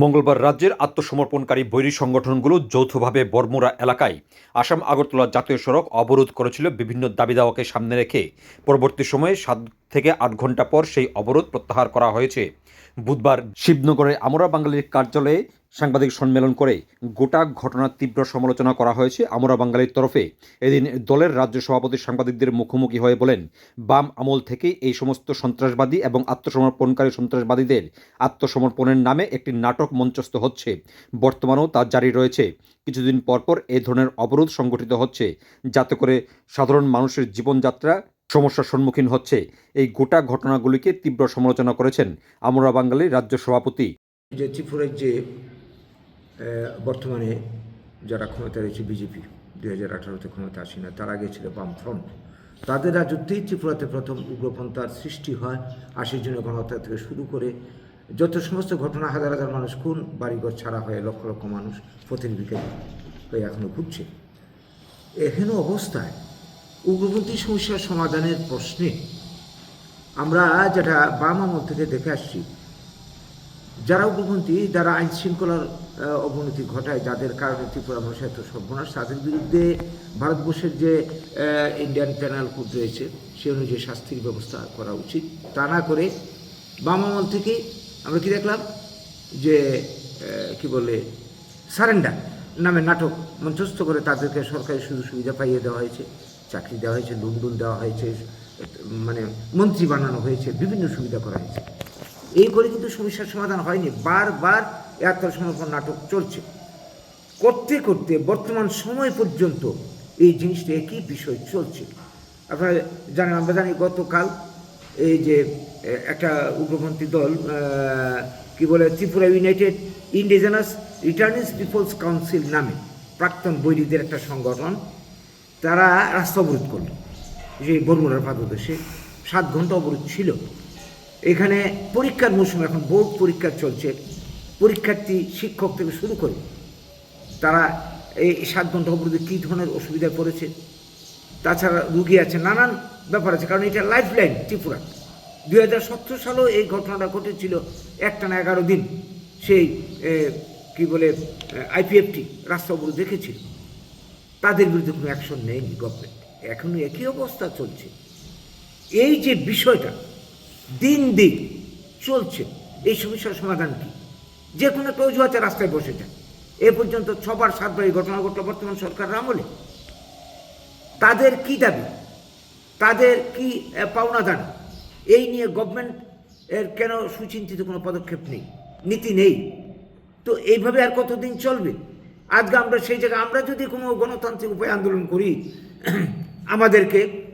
মঙ্গলবার রাজ্যের আত্মসমর্পণকারী বৈরী সংগঠনগুলো যৌথভাবে বর্মুরা এলাকায় আসাম আগরতলা জাতীয় সড়ক অবরোধ করেছিল বিভিন্ন দাবি দাওয়াকে সামনে রেখে। পরবর্তী সময়ে সাত থেকে আট ঘণ্টা পর সেই অবরোধ প্রত্যাহার করা হয়েছে। বুধবার শিবনগরে আমরা বাঙালির কার্যালয়ে সাংবাদিক সম্মেলন করে গোটা ঘটনার তীব্র সমালোচনা করা হয়েছে আমরা বাঙালির তরফে। এদিন দলের রাজ্য সভাপতি সাংবাদিকদের মুখোমুখি হয়ে বলেন, বাম আমল থেকেই এই সমস্ত সন্ত্রাসবাদী এবং আত্মসমর্পণকারী সন্ত্রাসবাদীদের আত্মসমর্পণের নামে একটি নাটক মঞ্চস্থ হচ্ছে। বর্তমানেও তা জারি রয়েছে। কিছুদিন পরপর এ ধরনের অবরোধ সংগঠিত হচ্ছে, যাতে করে সাধারণ মানুষের জীবনযাত্রা সমস্যার সম্মুখীন হচ্ছে। এই গোটা ঘটনাগুলিকে তীব্র সমালোচনা করেছেন আমরা বাঙালির রাজ্য সভাপতি। যে ত্রিপুরার যে বর্তমানে যারা ক্ষমতা রয়েছে, বিজেপি, দুই হাজার আঠারোতে ক্ষমতা আসে না, তার আগে ছিল বামফ্রন্ট। তাদের রাজত্বেই ত্রিপুরাতে প্রথম উগ্রপন্থার সৃষ্টি হয়, আশির জন্য গণহত্যা থেকে শুরু করে যত সমস্ত ঘটনা, হাজার হাজার মানুষ খুন, বাড়িঘর ছাড়া হয়ে লক্ষ লক্ষ মানুষ প্রতিনিধিকে হয়ে এখনও ঘুরছে। এখানে অবস্থায় উগ্রপন্থী সমস্যার সমাধানের প্রশ্নে আমরা যেটা বাম আমল থেকে দেখে আসছি যারা উগ্রপন্থী যারা আইন শৃঙ্খলার অবনতি ঘটায়, যাদের কারণে ত্রিপুরা মানুষ এত সর্বনাশ, তাদের বিরুদ্ধে ভারতবর্ষের যে ইন্ডিয়ান প্যানাল কোড রয়েছে, সে অনুযায়ী শাস্তির ব্যবস্থা করা উচিত। তা না করে বাম আমল থেকে আমরা কি দেখলাম? যে কি বলে, সারেন্ডার নামে নাটক মঞ্চস্থ করে তাদেরকে সরকারি সুযোগ সুবিধা পাইয়ে দেওয়া হয়েছে, চাকরি দেওয়া হয়েছে লুন্ডুন দেওয়া হয়েছে মানে মন্ত্রী বানানো হয়েছে, বিভিন্ন সুবিধা করা হয়েছে। এই করে কিন্তু সমস্যার সমাধান হয়নি। বারবার এ আত্মসমর্পণ নাটক চলছে। করতে করতে বর্তমান সময় পর্যন্ত এই জিনিসটা একই বিষয় চলছে। আপনারা জানেন, আমরা জানি গতকাল এই যে একটা উগ্রপন্থী দল কি বলে, Tripura United Indigenous Returnees Peoples Council নামে প্রাক্তন বৈরীদের একটা সংগঠন, তারা রাস্তা অবরোধ করল। যে বর্মুরার পাদদেশে সাত ঘণ্টা অবরোধ ছিল। এখানে পরীক্ষার মৌসুম এখন, বোর্ড পরীক্ষা চলছে। পরীক্ষার্থী, শিক্ষক থেকে শুরু করে তারা এই সাত ঘণ্টা অবরোধে কী ধরনের অসুবিধায় পড়েছে, তাছাড়া রুগী আছে, নানান ব্যাপার আছে, কারণ এটা লাইফ লাইন ত্রিপুরা। দুই হাজার সতেরো সালেও এই ঘটনাটা ঘটেছিল একটানা এগারো দিন। সেই কি বলে আইপিএফটি রাস্তা অবরোধ দেখেছিল। তাদের বিরুদ্ধে কোনো অ্যাকশন নেয়নি গভর্নমেন্ট এখনও একই অবস্থা চলছে। এই যে বিষয়টা দিন দিন চলছে। এই সমস্যার সমাধান কি? যে কোনো একটা অজুহাতে রাস্তায় বসে যায় এ পর্যন্ত ছবার, সাতবার এই ঘটনা ঘটলো বর্তমান সরকার আমলে। তাদের কি দাবি? তাদের কি পাওনা দান? এই নিয়ে গভর্নমেন্ট এর কেন সুচিন্তিত কোনো পদক্ষেপ নেই? নীতি নেই। তো এইভাবে আর কতদিন চলবে? আজকে আমরা সেই জায়গায়, আমরা যদি কোনো গণতান্ত্রিক উপায় আন্দোলন করি, আমাদেরকে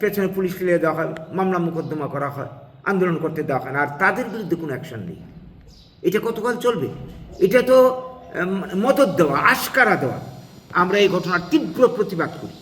পেছনে পুলিশ লিয়ে দেওয়া হয়, মামলা মোকদ্দমা করা হয়, আন্দোলন করতে দেওয়া হয় না। আর তাদের বিরুদ্ধে কোনো অ্যাকশন নেই। এটা কতকাল চলবে? এটা তো মদত দেওয়া, আশকারা দেওয়া। আমরা এই ঘটনার তীব্র প্রতিবাদ করি।